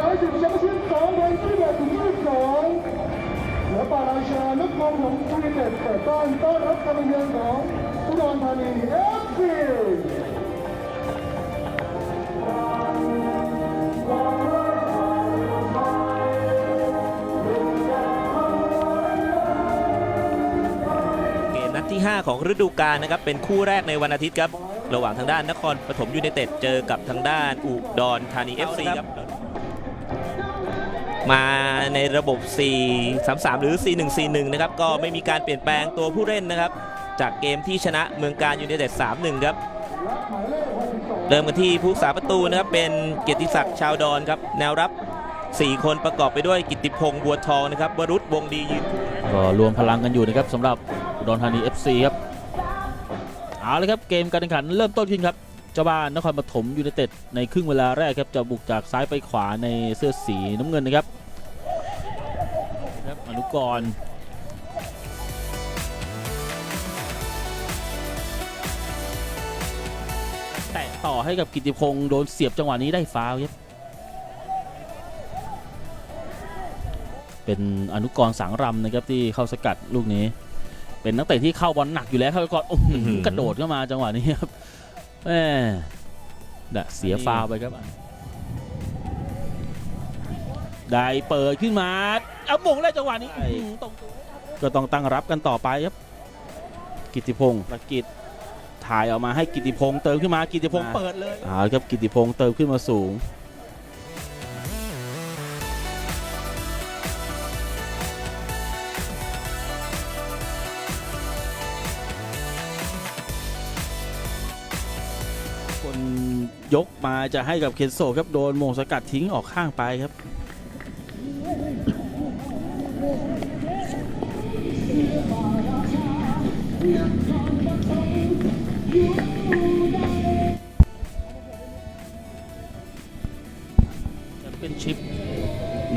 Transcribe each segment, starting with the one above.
ร้อยสิบยังชิ้นสองพันที่แบบถึงยี่สิบสองและปาราชานครหลวงยูไนเต็ดเปิดต้อนต้อนรับการเยือนของอุดรธานีเอฟซีเกมนัดที่ 5 ของฤดูกาลนะครับ เป็นคู่แรกในวันอาทิตย์ครับ ระหว่างทางด้านนครปฐมยูไนเต็ดเจอกับทางด้านอุดรธานี FC ครับ มาในระบบ 4-3-3 หรือ 4-1-4-1 นะครับ ก็ไม่มีการเปลี่ยนแปลงตัวผู้เล่นนะครับ จากเกมที่ชนะเมืองการยูไนเต็ด 3-1 ครับ เริ่มกันที่ผู้สาประตูนะครับ เป็นเกียรติศักดิ์ชาวดอนครับ แนวรับ 4 คนประกอบไปด้วยกิตติพงษ์บัวทองนะครับวรุษวงดียืนก็รวมพลังกันอยู่นะครับสำหรับอุดรธานี FC ครับ เอาเลยครับเกมการแข่งขันเริ่มต้นขึ้นครับ เจ้าบ้านนครปฐมยูไนเต็ดในครึ่งเวลาแรกครับจะบุกจากซ้ายไปขวาในเสื้อสีน้ำเงินนะครับครับอนุกรณ์แตะต่อให้กับกิติพงศ์โดนเสียบจังหวะนี้ได้ฟาวล์ครับเป็นอนุกรณ์สังรำนะครับที่เข้าสกัดลูกนี้ เป็นนักเตะที่เข้าบอลหนักอยู่แล้วเข้าไปก่อนโอ้โหอื้อหือกระโดดเข้ามาจังหวะนี้ครับ แหมน่ะเสียฟาวล์ไปครับได้เปิดขึ้นมาเอามงได้จังหวะนี้อื้อหือตรงตัวก็ต้องตั้งรับกันต่อไปครับ กิติพงศ์ประกิตถ่ายออกมาให้กิติพงศ์เติมขึ้นมากิติพงศ์เปิดเลยเอาละครับกิติพงศ์เติมขึ้นมาสูง ยกมาจะให้กับเคนโซครับโดนมงสกัดทิ้งออกข้างไปครับ จะเป็นชิป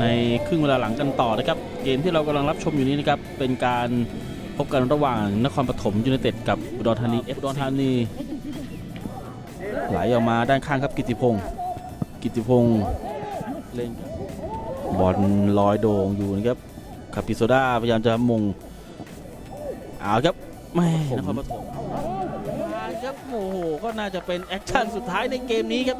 ในครึ่งเวลาหลังกันต่อนะครับ เกมที่เรากำลังรับชมอยู่นี้นะครับ เป็นการพบกันระหว่างนครปฐมยูไนเต็ดกับอุดรธานีเอฟอุดรธานี ไหลออกมาด้านข้างครับกิติพงศ์กิติพงศ์เล่นบอลลอยโด่งอยู่นะครับคาปิโซดาพยายามจะมงเอาครับไม่นครปฐมครับโอ้โหก็น่าจะเป็นแอคชั่นสุดท้ายในเกมนี้ครับ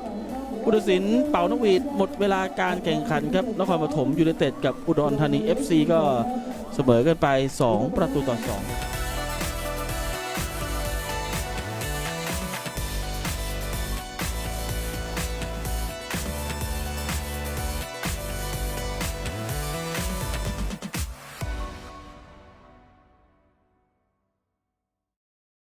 ผู้ตัดสินเป่านกหวีดหมดเวลาการแข่งขันครับนครปฐมยูไนเต็ดกับอุดรธานี FC ก็เสมอกันไป 2 ประตูต่อ 2